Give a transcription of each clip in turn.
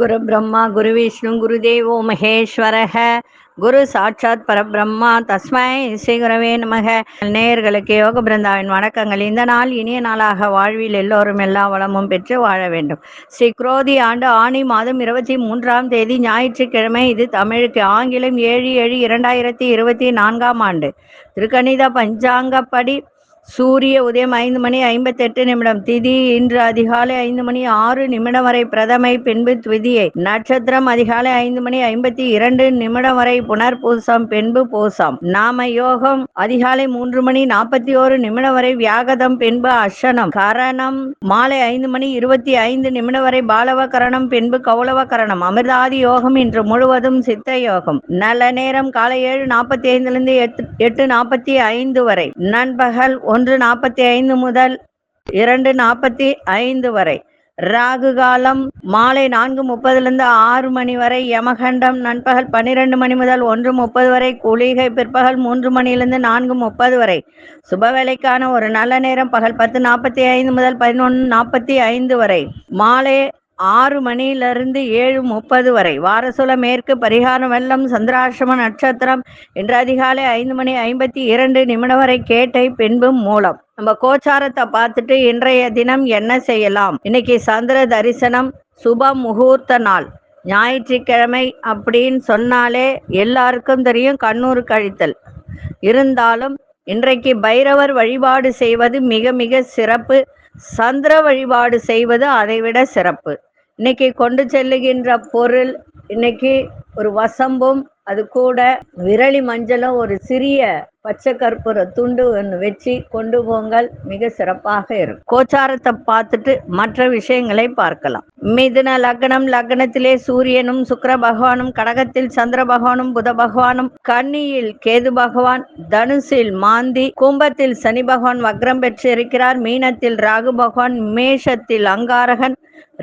குரு பிரம்மா குரு விஷ்ணு குரு தேவோ மகேஸ்வரக. குரு சாட்சாத் பரபிரம்மா தஸ்மை ஸ்ரீ குரவே நமக. நேயர்களுக்கு யோக பிருந்தாவின் வணக்கங்கள். இந்த நாள் இனிய நாளாக வாழ்வில் எல்லோரும் எல்லா வளமும் பெற்று வாழ வேண்டும். ஸ்ரீ குரோதி ஆண்டு ஆணி மாதம் இருபத்தி மூன்றாம் தேதி ஞாயிற்றுக்கிழமை. இது தமிழுக்கு ஆங்கிலம் ஏழு ஏழு இரண்டாயிரத்தி இருபத்தி நான்காம் ஆண்டு. திருக்கணித பஞ்சாங்கப்படி சூரிய உதயம் ஐந்து மணி ஐம்பத்தெட்டு நிமிடம் திதி இன்று அதிகாலை ஐந்து மணி ஆறு நிமிடம் வரை பிரதமை பின்பு த்விதியை நட்சத்திரம் அதிகாலை ஐந்து மணி ஐம்பத்தி இரண்டு நிமிடம் வரை புனர் பூசம் பின்பு பூசம். நாம யோகம் அதிகாலை மூன்று மணி நாற்பத்தி ஓரு நிமிடம் வரை வியாகதம் பின்பு அஷனம் கரணம் மாலை ஐந்து மணி இருபத்தி ஐந்து நிமிடம் வரை பாலவ கரணம் பின்பு கௌளவ கரணம் அமிர்தாதி யோகம் இன்று முழுவதும் சித்த யோகம். நல்ல நேரம் காலை ஏழு நாற்பத்தி ஐந்துலேருந்து எட்டு எட்டு நாற்பத்தி ஐந்து வரை. நண்பகல் ஒன்று நாற்பத்தி ஐந்து முதல் இரண்டு நாற்பத்தி ஐந்து வரை. ராகு காலம் மாலை நான்கு முப்பதுலேருந்து ஆறு மணி வரை. யமகண்டம் நண்பகல் பன்னிரெண்டு மணி முதல் ஒன்று முப்பது வரை. குளிகை பிற்பகல் மூன்று மணியிலிருந்து நான்கு முப்பது வரை. சுபவேளைக்கான ஒரு நல்ல நேரம் பகல் பத்து நாற்பத்தி ஐந்து முதல் பதினொன்று நாற்பத்தி ஐந்து வரை. மாலை ஆறு மணியிலிருந்து ஏழு முப்பது வரை. வாரசுல மேற்கு பரிகாரம் வெள்ளம் சந்திராசிரம நட்சத்திரம் இன்று அதிகாலை ஐந்து மணி ஐம்பத்தி இரண்டு நிமிடம் வரை கேட்டை பின்பும் மூலம். நம்ம கோச்சாரத்தை பார்த்துட்டு இன்றைய தினம் என்ன செய்யலாம்? இன்னைக்கு சந்திர தரிசனம் சுப முகூர்த்த நாள். ஞாயிற்றுக்கிழமை அப்படின்னு சொன்னாலே எல்லாருக்கும் தெரியும் கண்ணூர் கழித்தல். இருந்தாலும் இன்றைக்கு பைரவர் வழிபாடு செய்வது மிக மிக சிறப்பு. சந்திர வழிபாடு செய்வது அதைவிட சிறப்பு. இன்னைக்கு கொண்டு செல்லுகின்ற பொருள் இன்னைக்கு ஒரு வசம்பும் அது கூட விரலி மஞ்சளும் ஒரு சிறிய பச்சை கற்பூர துண்டு ஒன்று வச்சு கொண்டு போங்கள். மிக சிறப்பாக இருக்கும். கோச்சாரத்தை பார்த்துட்டு மற்ற விஷயங்களை பார்க்கலாம். மிதுன லக்னம் லக்னத்திலே சூரியனும் சுக்கர பகவானும் கடகத்தில் சந்திர பகவானும் புத பகவானும் கன்னியில் கேது பகவான் தனுசில் மாந்தி கும்பத்தில் சனி பகவான் வக்ரம் பெற்று இருக்கிறார். மீனத்தில் ராகு பகவான் மேஷத்தில் அங்காரகன்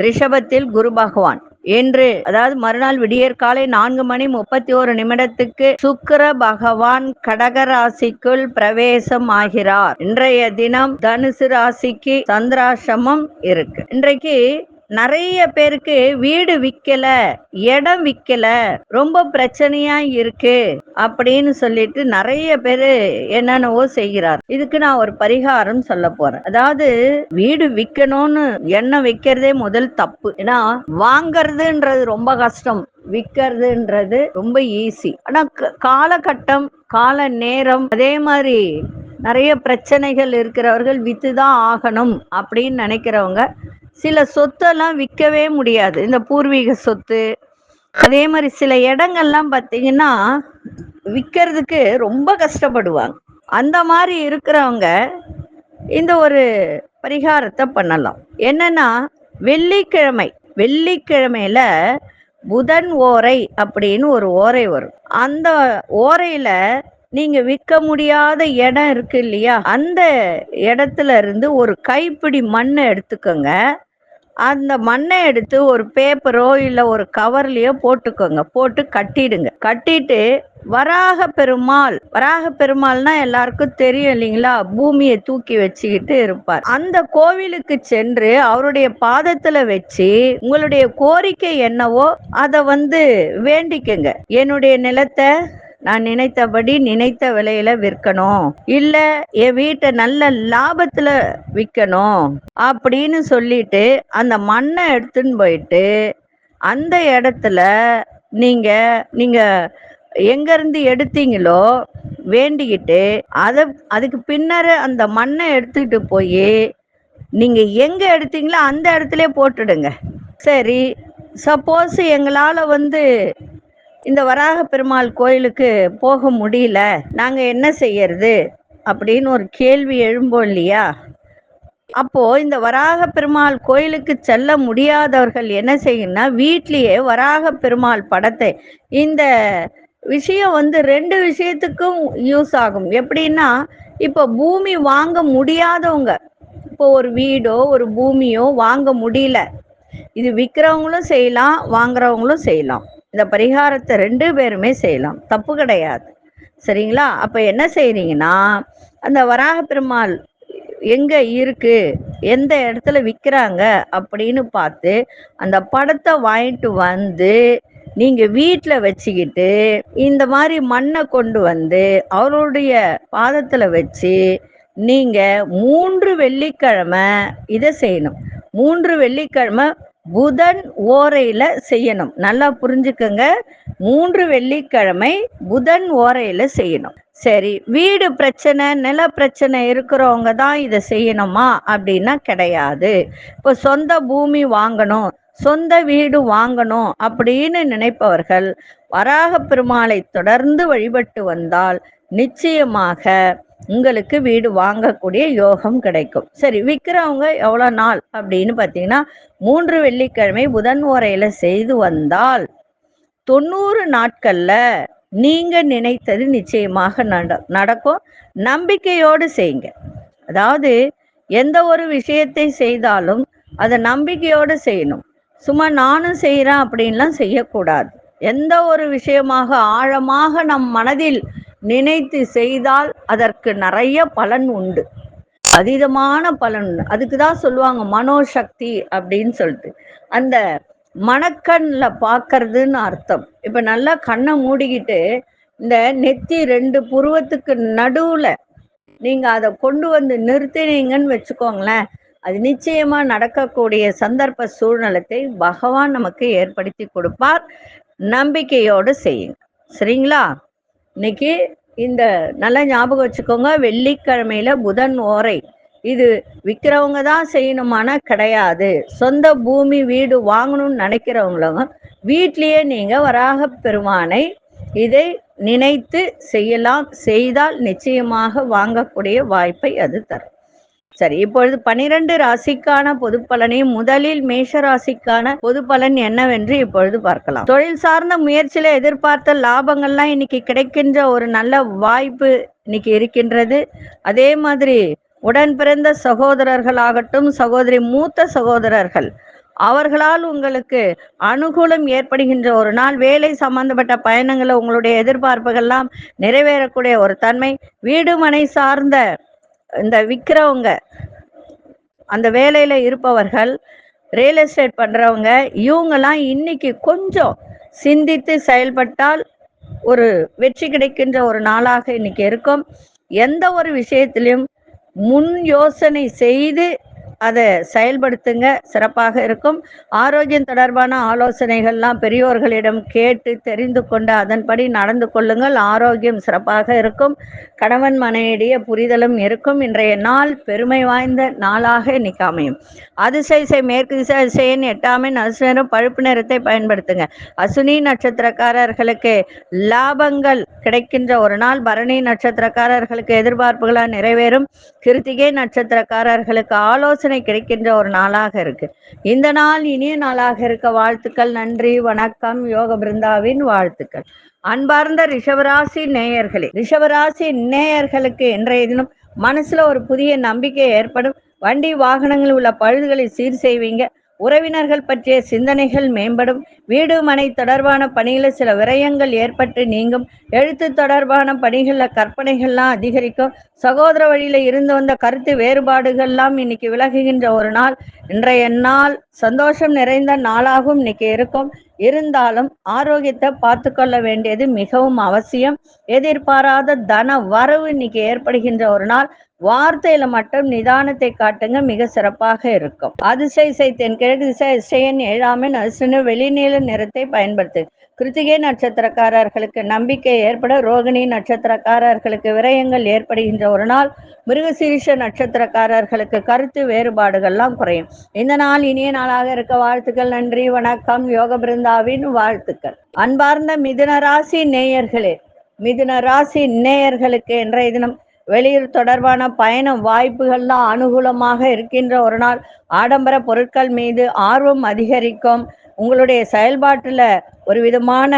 ரிஷபத்தில் குரு பகவான். என்று அதாவது மறுநாள் விடியற் காலை நான்கு மணி முப்பத்தி ஒரு நிமிடத்துக்கு சுக்கிர பகவான் கடக ராசிக்குள் பிரவேசம் ஆகிறார். இன்றைய தினம் தனுசு ராசிக்கு சந்திராசிரமம் இருக்கு. இன்றைக்கு நிறைய பேருக்கு வீடு விக்கல இடம் விக்கல ரொம்ப பிரச்சனையா இருக்கு அப்படின்னு சொல்லிட்டு நிறைய பேரு என்னென்னவோ செய்கிறார். இதுக்கு நான் ஒரு பரிகாரம் சொல்ல போறேன். அதாவது வீடு விக்கணும்னு எண்ணம் வைக்கிறதே முதல் தப்பு. ஏன்னா வாங்கறதுன்றது ரொம்ப கஷ்டம். விற்கிறதுன்றது ரொம்ப ஈஸி ஆனா க- காலகட்டம் கால நேரம் அதே மாதிரி நிறைய பிரச்சனைகள் இருக்கிறவர்கள் வித்து தான் ஆகணும் அப்படின்னு நினைக்கிறவங்க சில சொத்தெல்லாம் விற்கவே முடியாது. இந்த பூர்வீக சொத்து அதே மாதிரி சில இடங்கள்லாம் பார்த்தீங்கன்னா விற்கிறதுக்கு ரொம்ப கஷ்டப்படுவாங்க. அந்த மாதிரி இருக்கிறவங்க இந்த ஒரு பரிகாரத்தை பண்ணலாம். என்னன்னா வெள்ளிக்கிழமை வெள்ளிக்கிழமையில புதன் ஓரை அப்படின்னு ஒரு ஓரை வரும். அந்த ஓரையில நீங்க விற்க முடியாத இடம் இருக்கு இல்லையா? அந்த இடத்துல இருந்து ஒரு கைப்பிடி மண்ணை எடுத்துக்கோங்க. அந்த மண்ணை எடுத்து ஒரு பேப்பரோ இல்லை ஒரு கவர்லையோ போட்டுக்கோங்க. போட்டு கட்டிடுங்க. கட்டிட்டு வராக பெருமாள் வராக பெருமாள்னா எல்லாருக்கும் தெரியும் இல்லைங்களா? பூமியை தூக்கி வச்சுக்கிட்டு இருப்பார். அந்த கோவிலுக்கு சென்று அவருடைய பாதத்துல வச்சு உங்களுடைய கோரிக்கை என்னவோ அதை வந்து வேண்டிக்கங்க. என்னுடைய நிலத்தை நான் நினைத்தபடி நினைத்த விலையில விற்கணும். இல்ல என் வீட்டை நல்ல லாபத்துல விற்கணும் அப்படின்னு சொல்லிட்டு அந்த மண்ணை எடுத்துன்னு போயிட்டு அந்த இடத்துல நீங்க நீங்க எங்க இருந்து எடுத்தீங்களோ வேண்டிக்கிட்டு அதை அதுக்கு பின்னர் அந்த மண்ணை எடுத்துக்கிட்டு போய் நீங்க எங்க எடுத்தீங்களோ அந்த இடத்துல போட்டுடுங்க. சரி சப்போஸ் எங்களால் வந்து இந்த வராக பெருமாள் கோயிலுக்கு போக முடியல. நாங்க என்ன செய்யறது? அப்படின்னு ஒரு கேள்வி எழும்போம் இல்லையா? அப்போ இந்த வராக பெருமாள் கோயிலுக்கு செல்ல முடியாதவர்கள் என்ன செய்யணும்னா வீட்லயே வராக பெருமாள் படத்தை இந்த விஷயம் வந்து ரெண்டு விஷயத்துக்கும் யூஸ் ஆகும். எப்படின்னா இப்போ பூமி வாங்க முடியாதவங்க இப்போ ஒரு வீடோ ஒரு பூமியோ வாங்க முடியல. இது விற்கிறவங்களும் செய்யலாம் வாங்குறவங்களும் செய்யலாம். இந்த பரிகாரத்தை ரெண்டு பேருமே செய்யலாம். தப்பு கிடையாது. சரிங்களா? அப்போ என்ன செய்கிறீங்கன்னா அந்த வராக பெருமாள் எங்கே இருக்கு? எந்த இடத்துல விற்கிறாங்க அப்படின்னு பார்த்து அந்த படத்தை வாங்கிட்டு வந்து நீங்கள் வீட்டில் வச்சுக்கிட்டு இந்த மாதிரி மண்ணை கொண்டு வந்து அவருடைய பாதத்தில் வச்சு நீங்கள் மூன்று வெள்ளிக்கிழமை இதை செய்யணும். மூன்று வெள்ளிக்கிழமை புதன் ஓரையில செய்யணும். நல்லா புரிஞ்சுக்கங்க. மூன்று வெள்ளிக்கிழமை புதன் ஓரையில செய்யணும். சரி வீடு பிரச்சனை நில பிரச்சனை இருக்கிறவங்க தான் இதை செய்யணுமா? அப்படின்னா கிடையாது. இப்போ சொந்த பூமி வாங்கணும் சொந்த வீடு வாங்கணும் அப்படின்னு நினைப்பவர்கள் வராக பெருமாளை தொடர்ந்து வழிபட்டு வந்தால் நிச்சயமாக உங்களுக்கு வீடு வாங்கக்கூடிய யோகம் கிடைக்கும். சரி விற்கிறவங்க எவ்வளோ நாள் அப்படின்னு பார்த்தீங்கன்னா மூன்று வெள்ளிக்கிழமை புதன் உரையில செய்து வந்தால் தொண்ணூறு நாட்கள்ல நீங்க நினைத்தது நிச்சயமாக நட நடக்கும். நம்பிக்கையோடு செய்யுங்க. அதாவது எந்த ஒரு விஷயத்தை செய்தாலும் அதை நம்பிக்கையோடு செய்யணும். சும்மா நானும் செய்கிறேன் அப்படின்லாம் செய்யக்கூடாது. எந்த ஒரு விஷயமாக ஆழமாக நம் மனதில் நினைத்து செய்தால் அதற்கு நிறைய பலன் உண்டு. அதீதமான பலன் உண்டு. அதுக்கு தான் சொல்லுவாங்க மனோசக்தி அப்படின்னு சொல்லிட்டு. அந்த மணக்கண்ணில் பார்க்கறதுன்னு அர்த்தம். இப்போ நல்லா கண்ணை மூடிக்கிட்டு இந்த நெத்தி ரெண்டு புருவத்துக்கு நடுவில் நீங்கள் அதை கொண்டு வந்து நிறுத்தினீங்கன்னு வச்சுக்கோங்களேன் அது நிச்சயமா நடக்கக்கூடிய சந்தர்ப்ப சூழ்நிலத்தை பகவான் நமக்கு ஏற்படுத்தி கொடுப்பார். நம்பிக்கையோடு செய்யுங்க. சரிங்களா? இன்னைக்கு இந்த நல்ல ஞாபகம் வச்சுக்கோங்க வெள்ளிக்கிழமையில புதன் ஓரை. இது விற்கிறவங்க தான் செய்யணுமானா கிடையாது. சொந்த பூமி வீடு வாங்கணும்னு நினைக்கிறவங்களும் வீட்லேயே நீங்க வராக பெருமானை இதை நினைத்து செய்யலாம். செய்தால் நிச்சயமாக வாங்கக்கூடிய வாய்ப்பை அது தரும். சரி இப்பொழுது பனிரெண்டு ராசிக்கான பொது பலனையும் முதலில் மேஷ ராசிக்கான பொது பலன் என்னவென்று இப்பொழுது பார்க்கலாம். தொழில் சார்ந்த முயற்சியில எதிர்பார்த்த லாபங்கள்லாம் இன்னைக்கு கிடைக்கின்ற ஒரு நல்ல வாய்ப்பு இன்னைக்கு இருக்கின்றது. அதே மாதிரி உடன் பிறந்த சகோதரர்களாகட்டும் சகோதரி மூத்த சகோதரர்கள் அவர்களால் உங்களுக்கு அனுகூலம் ஏற்படுகின்ற ஒரு நாள் வேலை சம்பந்தப்பட்ட பயணங்களை உங்களுடைய எதிர்பார்ப்புகள்லாம் நிறைவேறக்கூடிய ஒரு தன்மை வீடுமனை சார்ந்த இந்த விற்கிறவங்க அந்த வேலையில இருப்பவர்கள் ரியல் எஸ்டேட் பண்றவங்க இவங்கெல்லாம் இன்னைக்கு கொஞ்சம் சிந்தித்து செயல்பட்டால் ஒரு வெற்றி கிடைக்கின்ற ஒரு நாளாக இன்னைக்கு இருக்கும். எந்த ஒரு விஷயத்திலும் முன் யோசனை செய்து அதை செயல்படுத்துங்க. சிறப்பாக இருக்கும். ஆரோக்கியம் தொடர்பான ஆலோசனைகள்லாம் பெரியோர்களிடம் கேட்டு தெரிந்து கொண்டு அதன்படி நடந்து கொள்ளுங்கள். ஆரோக்கியம் சிறப்பாக இருக்கும். கணவன் மனைவிடைய புரிதலும் இருக்கும். இன்றைய நாள் பெருமை வாய்ந்த நாளாக இன்னைக்கு அமையும். அதிசய மேற்கு திசை அதிசயன் எட்டாமின் பழுப்பு நிறத்தை பயன்படுத்துங்க. அசுனி நட்சத்திரக்காரர்களுக்கு லாபங்கள் கிடைக்கின்ற ஒரு நாள். பரணி நட்சத்திரக்காரர்களுக்கு எதிர்பார்ப்புகளாக நிறைவேறும். கிருத்திகை நட்சத்திரக்காரர்களுக்கு ஆலோசனை கிடைக்கின்ற ஒரு நாளாக இருக்கு. இந்த நாள் இனிய நாளாக இருக்க வாழ்த்துக்கள் நன்றி வணக்கம் யோக பிருந்தாவின் வாழ்த்துக்கள். அன்பார்ந்த ரிஷவராசி நேயர்களே ரிஷவராசி நேயர்களுக்கு இன்றைய தினம் மனசுல ஒரு புதிய நம்பிக்கை ஏற்படும். வண்டி வாகனங்களில் உள்ள பழுதுகளை சீர் செய்வீங்க. உறவினர்கள் பற்றிய சிந்தனைகள் மேம்படும். வீடு மனை தொடர்பான பணியில சில விரயங்கள் ஏற்பட்டு நீங்கும். எழுத்து தொடர்பான பணிகளில் கற்பனைகள்லாம் அதிகரிக்கும். சகோதர வழியில இருந்து வந்த கருத்து வேறுபாடுகள்லாம் இன்னைக்கு விலகுகின்ற ஒரு நாள். இன்றைய நாள் சந்தோஷம் நிறைந்த நாளாகவும் இன்னைக்கு இருக்கும். இருந்தாலும் ஆரோக்கியத்தை பார்த்து கொள்ள வேண்டியது மிகவும் அவசியம். எதிர்பாராத தன வரவு இன்னைக்கு ஏற்படுகின்ற ஒரு நாள். வார்த்தையில மட்டும் நிதானத்தை காட்டுங்க மிக சிறப்பாக இருக்கும். அதிசய தென்கிழக்கு திசை இசையன் ஏழாமின் அசுன வெளிநீல நிறத்தை பயன்படுத்து. கிருத்திகை நட்சத்திரக்காரர்களுக்கு நம்பிக்கை ஏற்பட ரோகிணி நட்சத்திரக்காரர்களுக்கு விரயங்கள் ஏற்படுகின்ற ஒரு நாள் மிருகசீரிஷ நட்சத்திரக்காரர்களுக்கு கருத்து வேறுபாடுகள்லாம் குறையும். இந்த நாள் இனிய நாளாக இருக்க வாழ்த்துக்கள் நன்றி வணக்கம் யோக பிருந்தாவின் வாழ்த்துக்கள். அன்பார்ந்த மிதுன ராசி நேயர்களே மிதுன ராசி நேயர்களுக்கு இன்றைய தினம் வெளியூர் தொடர்பான பயண வாய்ப்புகள்லாம் அனுகூலமாக இருக்கின்ற ஒரு நாள். ஆடம்பர பொருட்கள் மீது ஆர்வம் அதிகரிக்கும். உங்களுடைய செயல்பாட்டில் ஒரு விதமான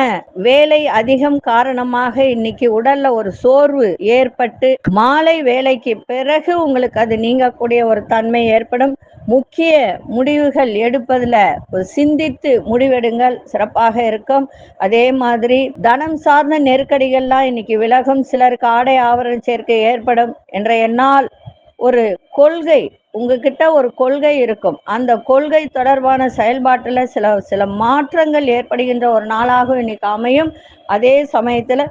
வேலை அதிகம் காரணமாக இன்னைக்கு உடல்ல ஒரு சோர்வு ஏற்பட்டு மாலை வேலைக்கு பிறகு உங்களுக்கு அது நீங்கக்கூடிய ஒரு தன்மை ஏற்படும். முக்கிய முடிவுகள் எடுப்பதுல ஒரு சிந்தித்து முடிவெடுங்கள். சிறப்பாக இருக்கும். அதே மாதிரி தனம் சார்ந்த நெருக்கடிகள்லாம் இன்னைக்கு விலகும். சிலருக்கு ஆடை ஆவரண சேர்க்கை ஏற்படும் என்ற என்னால் ஒரு கொள்கை உங்ககிட்ட ஒரு கொள்கை இருக்கும். அந்த கொள்கை தொடர்பான செயல்பாட்டில் சில சில மாற்றங்கள் ஏற்படுகின்ற ஒரு நாளாக இன்னைக்கு அமையும். அதே சமயத்தில்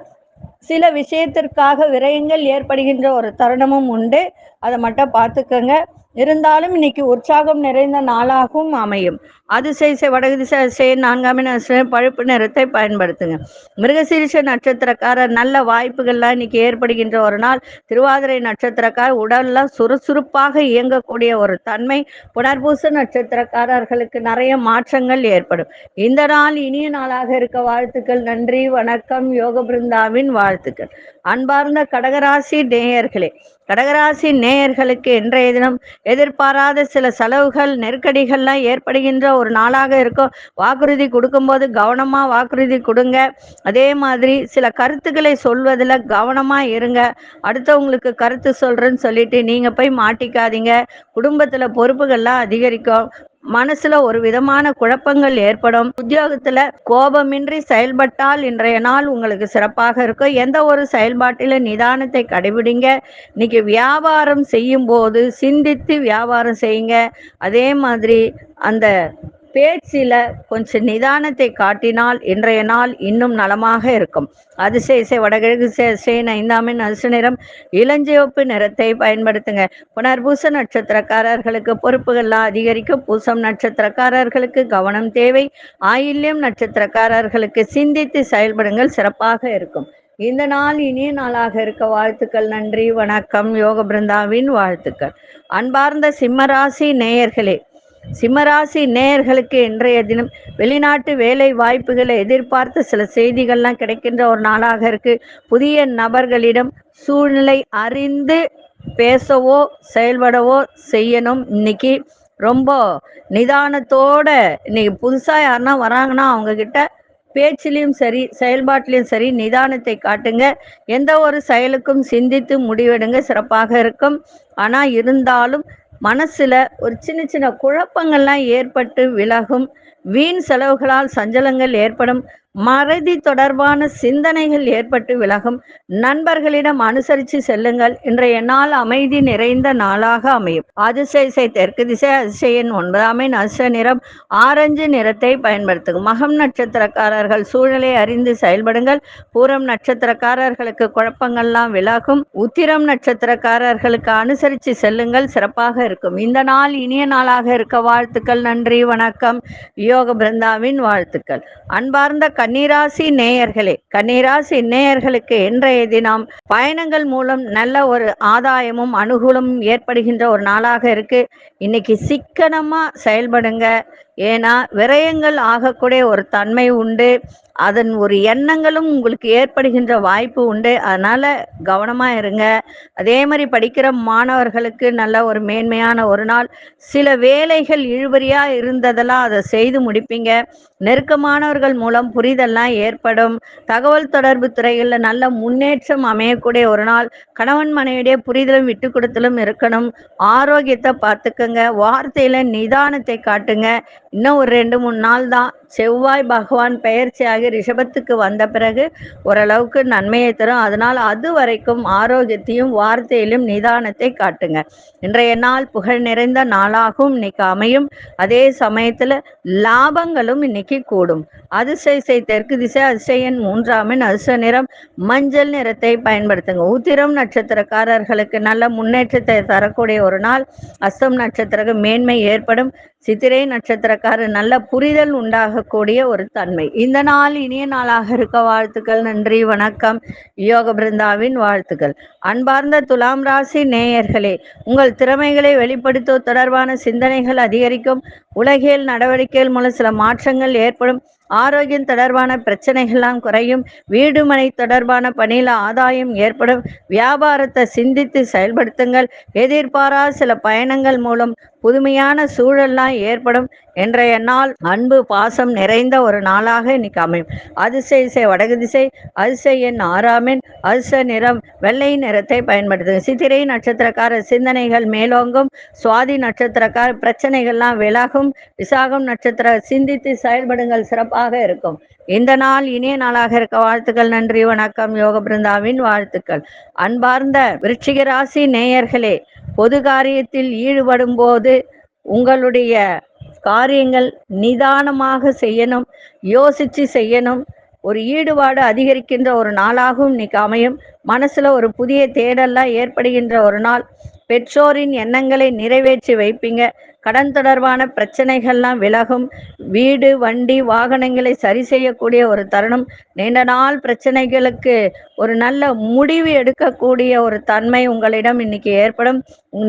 சில விஷயத்திற்காக விரயங்கள் ஏற்படுகின்ற ஒரு தருணமும் உண்டு. அதை மட்டும் பார்த்துக்கோங்க. இருந்தாலும் இன்னைக்கு உற்சாகம் நிறைந்த நாளாகவும் அமையும். அதிசய வடகு திசை நான்காம் பழுப்பு நிறத்தை பயன்படுத்துங்க. மிருகசீரிஷ நட்சத்திரக்காரர் நல்ல வாய்ப்புகள்லாம் இன்னைக்கு ஏற்படுகின்ற ஒரு நாள். திருவாதிரை நட்சத்திரக்கார் உடல்லாம் சுறுசுறுப்பாக இயங்கக்கூடிய ஒரு தன்மை. புனர்பூச நட்சத்திரக்காரர்களுக்கு நிறைய மாற்றங்கள் ஏற்படும். இந்த நாள் இனிய நாளாக இருக்க வாழ்த்துக்கள். நன்றி வணக்கம். யோக பிருந்தாவின் வாழ்த்துக்கள். அன்பார்ந்த கடகராசி நேயர்களே கடகராசி நேயர்களுக்கு இன்றைய தினம் எதிர்பாராத சில செலவுகள் நெருக்கடிகள்லாம் ஏற்படுகின்ற ஒரு நாளாக இருக்கும். வாக்குறுதி கொடுக்கும்போது கவனமாக வாக்குறுதி கொடுங்க. அதே மாதிரி சில கருத்துக்களை சொல்வதில் கவனமாக இருங்க. அடுத்தவங்களுக்கு கருத்து சொல்கிறேன்னு சொல்லிட்டு நீங்கள் போய் மாட்டிக்காதீங்க. குடும்பத்தில் பொறுப்புகள்லாம் அதிகரிக்கும். மனசுல ஒரு விதமான குழப்பங்கள் ஏற்படும். உத்தியோகத்துல கோபமின்றி செயல்பட்டால் இன்றைய நாள் உங்களுக்கு சிறப்பாக இருக்கும். எந்த ஒரு செயல்பாட்டில நிதானத்தை கடைபிடிங்க. இன்னைக்கு வியாபாரம் செய்யும் போது சிந்தித்து வியாபாரம் செய்யுங்க. அதே மாதிரி அந்த பேச்சில கொஞ்சம் நிதானத்தை காட்டினால் இன்றைய நாள் இன்னும் நலமாக இருக்கும். அதிசய வடகிழக்கு சேன ஐந்தாமின் அரிசி நிறம் இளஞ்சிவப்பு நிறத்தை பயன்படுத்துங்க. புனர்பூச நட்சத்திரக்காரர்களுக்கு பொறுப்புகள்லாம் அதிகரிக்கும். பூசம் நட்சத்திரக்காரர்களுக்கு கவனம் தேவை. ஆயில்யம் நட்சத்திரக்காரர்களுக்கு சிந்தித்து செயல்படுங்கள். சிறப்பாக இருக்கும். இந்த நாள் இனிய நாளாக இருக்க வாழ்த்துக்கள். நன்றி வணக்கம். யோக பிருந்தாவின் வாழ்த்துக்கள். அன்பார்ந்த சிம்மராசி நேயர்களே சிம்மராசி நேயர்களுக்கு இன்றைய தினம் வெளிநாட்டு வேலை வாய்ப்புகளை எதிர்பார்த்து சில செய்திகள்லாம் கிடைக்கின்ற ஒரு நாளாக இருக்கு. புதிய நபர்களிடம் சூழ்நிலை அறிந்து பேசவோ செயல்படவோ செய்யணும். இன்னைக்கு ரொம்ப நிதானத்தோட இன்னைக்கு புதுசா யாருன்னா வராங்கன்னா அவங்க கிட்ட பேச்சிலையும் சரி செயல்பாட்டிலையும் சரி நிதானத்தை காட்டுங்க. எந்த ஒரு செயலுக்கும் சிந்தித்து முடிவெடுங்க. சிறப்பாக இருக்கும். ஆனா இருந்தாலும் மனசுல ஒரு சின்ன சின்ன குழப்பங்கள்லாம் ஏற்பட்டு விலகும். வீண் செலவுகளால் சஞ்சலங்கள் ஏற்படும். மறதி தொடர்பான சிந்தனைகள் ஏற்பட்டு விலகும். நண்பர்களிடம் அனுசரித்து செல்லுங்கள். இன்றைய நாள் அமைதி நிறைந்த நாளாக அமையும். அதிசயசை தெற்கு திசை அதிசயன் ஒன்பதாமே நச நிறம் ஆரஞ்சு நிறத்தை பயன்படுத்தும். மகம் நட்சத்திரக்காரர்கள் சூழலை அறிந்து செயல்படுங்கள். பூரம் நட்சத்திரக்காரர்களுக்கு குழப்பங்கள்லாம் விலகும். உத்திரம் நட்சத்திரக்காரர்களுக்கு அனுசரித்து செல்லுங்கள். சிறப்பாக இருக்கும். இந்த நாள் இனிய நாளாக இருக்க வாழ்த்துக்கள். நன்றி வணக்கம். யோக பிருந்தாவின் வாழ்த்துக்கள். அன்பார்ந்த கன்னிராசி நேயர்களே கன்னிராசி நேயர்களுக்கு இன்றைய தினம் பயணங்கள் மூலம் நல்ல ஒரு ஆதாயமும் அனுகூலமும் ஏற்படுகின்ற ஒரு நாளாக இருக்கு. இன்னைக்கு சிக்கனமா செயல்படுங்க. ஏன்னா விரயங்கள் ஆகக்கூடிய ஒரு தன்மை உண்டு. அதன் ஒரு எண்ணங்களும் உங்களுக்கு ஏற்படுகின்ற வாய்ப்பு உண்டு. அதனால கவனமா இருங்க. அதே மாதிரி படிக்கிற மாணவர்களுக்கு நல்ல ஒரு மேன்மையான ஒரு நாள். சில வேலைகள் இழுபறியா இருந்ததெல்லாம் அதை செய்து முடிப்பீங்க. நெருக்கமானவர்கள் மூலம் புரிதல்லாம் ஏற்படும். தகவல் தொடர்பு துறைகளில் நல்ல முன்னேற்றம் அமையக்கூடிய ஒரு நாள். கணவன் மனைவிடைய புரிதலும் விட்டு கொடுத்தலும் இருக்கணும். ஆரோக்கியத்தை பார்த்துக்கோங்க. வார்த்தையில நிதானத்தை காட்டுங்க. இன்னும் ஒரு ரெண்டு மூணு நாள் தான் செவ்வாய் பகவான் பிறகு ரிஷபத்துக்கு வந்த பிறகு ஓரளவுக்கு நன்மையை தரும். அதனால் அது வரைக்கும் ஆரோக்கியத்தையும் வார்த்தையிலும் நிதானத்தை காட்டுங்க. இன்றைய நாள் புகழ் நிறைந்த நாளாகவும் இன்னைக்கு அமையும். அதே சமயத்துல லாபங்களும் இன்னைக்கு கூடும். அதிசயசை தெற்கு திசை அதிசயன் மூன்றாமின் அதிச நிறம் மஞ்சள் நிறத்தை பயன்படுத்துங்க. உத்திரம் நட்சத்திரக்காரர்களுக்கு நல்ல முன்னேற்றத்தை தரக்கூடிய ஒரு நாள். அஸ்தம் நட்சத்திரக்கு மேன்மை ஏற்படும். சித்திரை நட்சத்திரக்காரர் நல்ல புரிதல் உண்டாகக்கூடிய ஒரு தன்மை. இந்த நாள் இனிய நாளாக இருக்க வாழ்த்துக்கள் நன்றி வணக்கம். யோக பிருந்தாவின் வாழ்த்துக்கள். அன்பார்ந்த துலாம் ராசி நேயர்களே உங்கள் திறமைகளை வெளிப்படுத்த தொடர்பான சிந்தனைகள் அதிகரிக்கும். உலகியல் நடவடிக்கைகள் மூலம் சில மாற்றங்கள் ஏற்படும். ஆரோக்கியம் தொடர்பான பிரச்சனைகள்லாம் குறையும். வீடுமனை தொடர்பான பணியில் ஆதாயம் ஏற்படும். வியாபாரத்தை சிந்தித்து செயல்படுத்துங்கள். எதிர்பாரா சில பயணங்கள் மூலம் புதுமையான சூழல்லாம் ஏற்படும் இன்றைய நாள் அன்பு பாசம் நிறைந்த ஒரு நாளாக இன்னைக்கு அமையும். அதிசய வடகு திசை அதிசய எண் ஆறாமின் அதிச நிறம் வெள்ளை நிறத்தை பயன்படுத்துங்க சித்திரை நட்சத்திரக்கார சிந்தனைகள் மேலோங்கும் சுவாதி நட்சத்திரக்கார பிரச்சனைகள்லாம் விலகும் விசாகம் நட்சத்திர சிந்தித்து செயல்படுங்கள் சிறப்பாக இருக்கும். இந்த நாள் இனிய நாளாக இருக்க வாழ்த்துக்கள் நன்றி வணக்கம் யோக பிருந்தாவின் வாழ்த்துக்கள். அன்பார்ந்த விருச்சிக ராசி நேயர்களே பொது காரியத்தில் ஈடுபடும் போது உங்களுடைய காரியங்கள் நிதானமாக செய்யணும் யோசிச்சு செய்யணும். ஒரு ஈடுபாடு அதிகரிக்கின்ற ஒரு நாளாகவும் இன்னைக்கு அமையும். மனசுல ஒரு புதிய தேடல்லாம் ஏற்படுகின்ற ஒரு நாள். பெற்றோரின் எண்ணங்களை நிறைவேற்றி வைப்பீங்க. கடன் தொடர்பான பிரச்சனைகள்லாம் விலகும். வீடு வண்டி வாகனங்களை சரி செய்யக்கூடிய ஒரு தருணம். நீண்ட நாள் பிரச்சனைகளுக்கு ஒரு நல்ல முடிவு எடுக்கக்கூடிய ஒரு தன்மை உங்களிடம் இன்னைக்கு ஏற்படும்.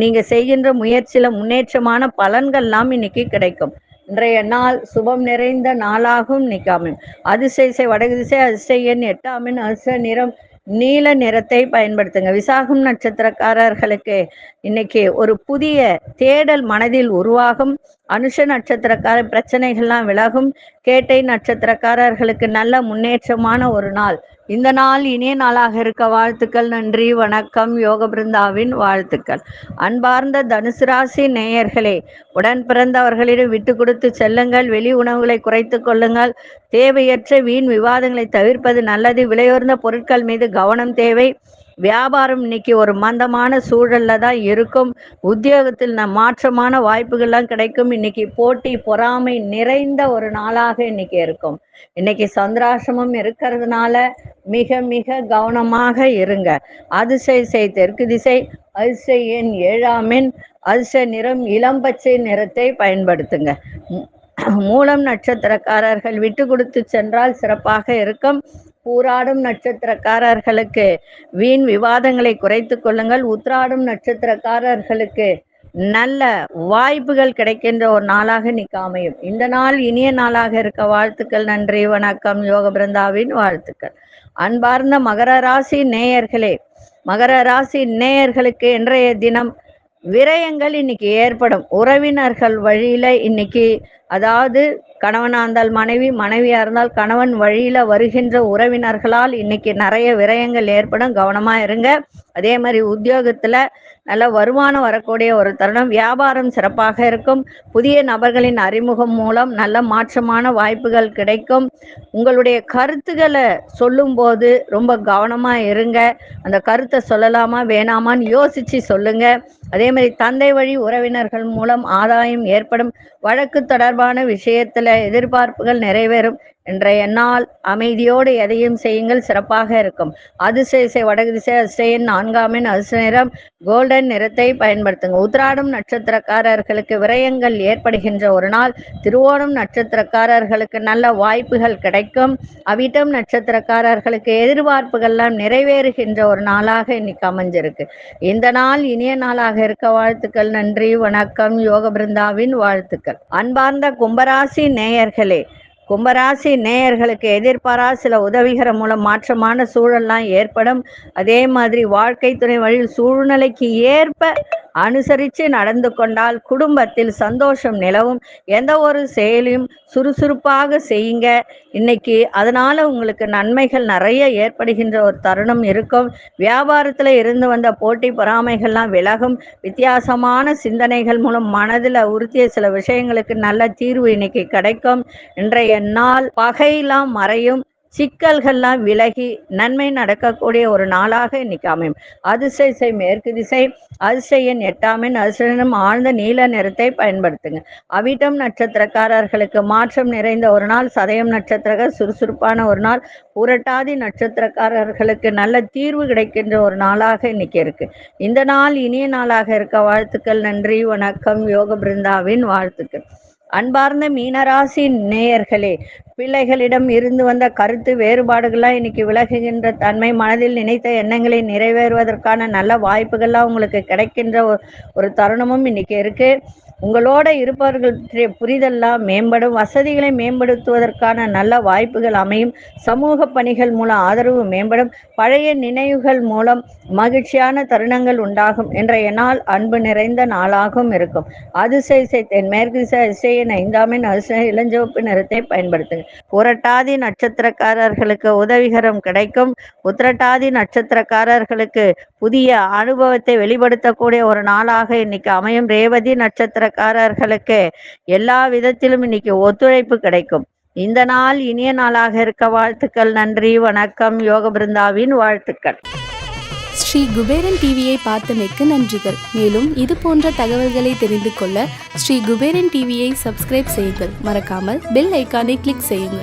நீங்க செய்கின்ற முயற்சியில முன்னேற்றமான பலன்கள்லாம் இன்னைக்கு கிடைக்கும். இன்றைய நாள் சுபம் நிறைந்த நாளாகவும் இன்னைக்கு அமையும். அதிசய வடகு திசை அதிசய எண் எட்டாமின் அதிர்ஷ்ட நிறம் நீல நிறத்தை பயன்படுத்துங்க. விசாகம் நட்சத்திரக்காரர்களுக்கு இன்னைக்கு ஒரு புதிய தேடல் மனதில் உருவாகும். அனுஷ நட்சத்திரக்கார பிரச்சனைகள்லாம் விலகும். கேட்டை நட்சத்திரக்காரர்களுக்கு நல்ல முன்னேற்றமான ஒரு நாள். இந்த நாள் இனிய நாளாக இருக்க வாழ்த்துக்கள் நன்றி வணக்கம் யோக பிருந்தாவின் வாழ்த்துக்கள். அன்பார்ந்த தனுசு ராசி நேயர்களே உடன் பிறந்தவர்களிடம் விட்டு கொடுத்து செல்லுங்கள் வெளி உணவுகளை குறைத்து கொள்ளுங்கள். தேவையற்ற வீண் விவாதங்களை தவிர்ப்பது நல்லது. விலையுயர்ந்த பொருட்கள் மீது கவனம் தேவை. வியாபாரம் இன்னைக்கு ஒரு மந்தமான சூழல்ல தான் இருக்கும். உத்தியோகத்தில் ந மாற்றமான வாய்ப்புகள்லாம் கிடைக்கும். இன்னைக்கு போட்டி பொறாமை நிறைந்த ஒரு நாளாக இன்னைக்கு இருக்கும். இன்னைக்கு சந்திராசிரமம் இருக்கிறதுனால மிக மிக கவனமாக இருங்க. அதிசய செய் தெற்கு திசை அதிசையின் எண் ஏழாம் அதிசய நிறம் இளம்பச்சை நிறத்தை பயன்படுத்துங்க. மூலம் நட்சத்திரக்காரர்கள் விட்டு கொடுத்து சென்றால் சிறப்பாக இருக்கும். பூராடும் நட்சத்திரக்காரர்களுக்கு வீண் விவாதங்களை குறைத்து கொள்ளுங்கள். உத்ராடும் நட்சத்திரக்காரர்களுக்கு நல்ல வாய்ப்புகள் கிடைக்கின்ற ஒரு நாளாக இன்னைக்கு அமையும். இந்த நாள் இனிய நாளாக இருக்க வாழ்த்துக்கள் நன்றி வணக்கம். யோக பிருந்தாவின் வாழ்த்துக்கள். அன்பார்ந்த மகர ராசி நேயர்களே மகர ராசி நேயர்களுக்கு இன்றைய தினம் விரயங்கள் இன்னைக்கு ஏற்படும். உறவினர்கள் வழியில இன்னைக்கு அதாவது கணவனா இருந்தால் மனைவி மனைவியா இருந்தால் கணவன் வழியில வருகின்ற உறவினர்களால் இன்னைக்கு நிறைய விரயங்கள் ஏற்படும். கவனமா இருங்க. அதே மாதிரி உத்தியோகத்துல நல்ல வருமானம் வரக்கூடிய ஒரு தருணம். வியாபாரம் சிறப்பாக இருக்கும். புதிய நபர்களின் அறிமுகம் மூலம் நல்ல மாற்றமான வாய்ப்புகள் கிடைக்கும். உங்களுடைய கருத்துக்களை சொல்லும்போது ரொம்ப கவனமா இருங்க. அந்த கருத்தை சொல்லலாமா வேணாமான்னு யோசிச்சு சொல்லுங்க. அதே மாதிரி தந்தை வழி உறவினர்கள் மூலம் ஆதாயம் ஏற்படும். வழக்கு தொடர்பான விஷயத்துல எதிர்பார்ப்புகள் நிறைவேறும் இன்றைய நாள் அமைதியோடு எதையும் செய்யுங்கள். சிறப்பாக இருக்கும். அதிசய வடகு திசை நான் நான்காமின் அதிர்ஷ்ட நிறம் கோல்டன் நிறத்தை பயன்படுத்துங்க. உத்ராடம் நட்சத்திரக்காரர்களுக்கு விரயங்கள் ஏற்படுகின்ற ஒரு நாள். திருவோணம் நட்சத்திரக்காரர்களுக்கு நல்ல வாய்ப்புகள் கிடைக்கும். அவிட்டம் நட்சத்திரக்காரர்களுக்கு எதிர்பார்ப்புகள்லாம் நிறைவேறுகின்ற ஒரு நாளாக இன்னைக்கு அமைஞ்சிருக்கு. இந்த நாள் இனிய நாளாக இருக்க வாழ்த்துக்கள் நன்றி வணக்கம் யோக பிருந்தாவின் வாழ்த்துக்கள். அன்பார்ந்த கும்பராசி நேயர்களே கும்பராசி நேயர்களுக்கு எதிர்பாரா சில உதவிகர மூலம் மாற்றமான சூழல்லாம் ஏற்படும். அதே மாதிரி வாழ்க்கை துணை வழியில் சூழ்நிலைக்கு ஏற்ப அனுசரித்து நடந்து கொண்டால் குடும்பத்தில் சந்தோஷம் நிலவும். எந்த ஒரு செயலையும் சுறுசுறுப்பாக செய்யுங்க. இன்னைக்கு அதனால உங்களுக்கு நன்மைகள் நிறைய ஏற்படுகின்ற ஒரு தருணம் இருக்கும். வியாபாரத்தில் இருந்து வந்த போட்டி பொறாமைகள்லாம் விலகும். வித்தியாசமான சிந்தனைகள் மூலம் மனதில் உறுத்திய சில விஷயங்களுக்கு நல்ல தீர்வு இன்னைக்கு கிடைக்கும். இன்றைய நாள் பகையெல்லாம் மறையும். சிக்கல்கள்லாம் விலகி நன்மை நடக்கக்கூடிய ஒரு நாளாக இன்னைக்கு அமையும். அதிசய மேற்கு திசை அதிசயன் எட்டாமின் அதிசயனும் ஆழ்ந்த நீல நிறத்தை பயன்படுத்துங்க. அவிட்டம் நட்சத்திரக்காரர்களுக்கு மாற்றம் நிறைந்த ஒரு நாள் சதயம் நட்சத்திரங்கள் சுறுசுறுப்பான ஒரு நாள் புரட்டாதி நட்சத்திரக்காரர்களுக்கு நல்ல தீர்வு கிடைக்கின்ற ஒரு நாளாக இன்னைக்கு இருக்கு. இந்த நாள் இனிய நாளாக இருக்க வாழ்த்துக்கள் நன்றி வணக்கம் யோக பிருந்தாவின் வாழ்த்துக்கள். அன்பார்ந்த மீனராசி நேயர்களே பிள்ளைகளிடம் இருந்து வந்த கருத்து வேறுபாடுகள்லாம் இன்னைக்கு விலகுகின்ற தன்மை மனதில் நினைத்த எண்ணங்களை நிறைவேறுவதற்கான நல்ல வாய்ப்புகள்லாம் உங்களுக்கு கிடைக்கின்ற ஒரு- ஒரு தருணமும் இன்னைக்கு இருக்கு. உங்களோட இருப்பவர்கள் புரிதெல்லாம் மேம்படும் வசதிகளை மேம்படுத்துவதற்கான நல்ல வாய்ப்புகள் அமையும் சமூக பணிகள் மூலம் ஆதரவு மேம்படும் பழைய நினைவுகள் மூலம் மகிழ்ச்சியான தருணங்கள் உண்டாகும் என்ற நாள் அன்பு நிறைந்த நாளாகவும் இருக்கும். அதிசய இசை தென் மேற்கு இசையின் ஐந்தாமின் அதிசய இளஞ்சிவப்பு நிறத்தை பயன்படுத்துங்க. புரட்டாதி நட்சத்திரக்காரர்களுக்கு உதவிகரம் கிடைக்கும். உத்திரட்டாதி நட்சத்திரக்காரர்களுக்கு புதிய அனுபவத்தை வெளிப்படுத்தக்கூடிய ஒரு நாளாக இன்னைக்கு அமையும். ரேவதி நட்சத்திர நட்சத்திரக்காரர்களுக்கு எல்லா விதத்திலும் இன்னைக்கு ஒத்துழைப்பு கிடைக்கும். இந்த நாள் இனிய நாளாக இருக்க வாழ்த்துக்கள் நன்றி வணக்கம் யோக பிருந்தாவின் வாழ்த்துக்கள். ஸ்ரீ குபேரன் டிவியை பார்த்தமைக்கு நன்றிகள். மேலும் இது போன்ற தகவல்களை தெரிந்து கொள்ள ஸ்ரீ குபேரன் டிவியை சப்ஸ்கிரைப் செய்யுங்கள். மறக்காமல் பெல் ஐக்கானை கிளிக் செய்யுங்கள்.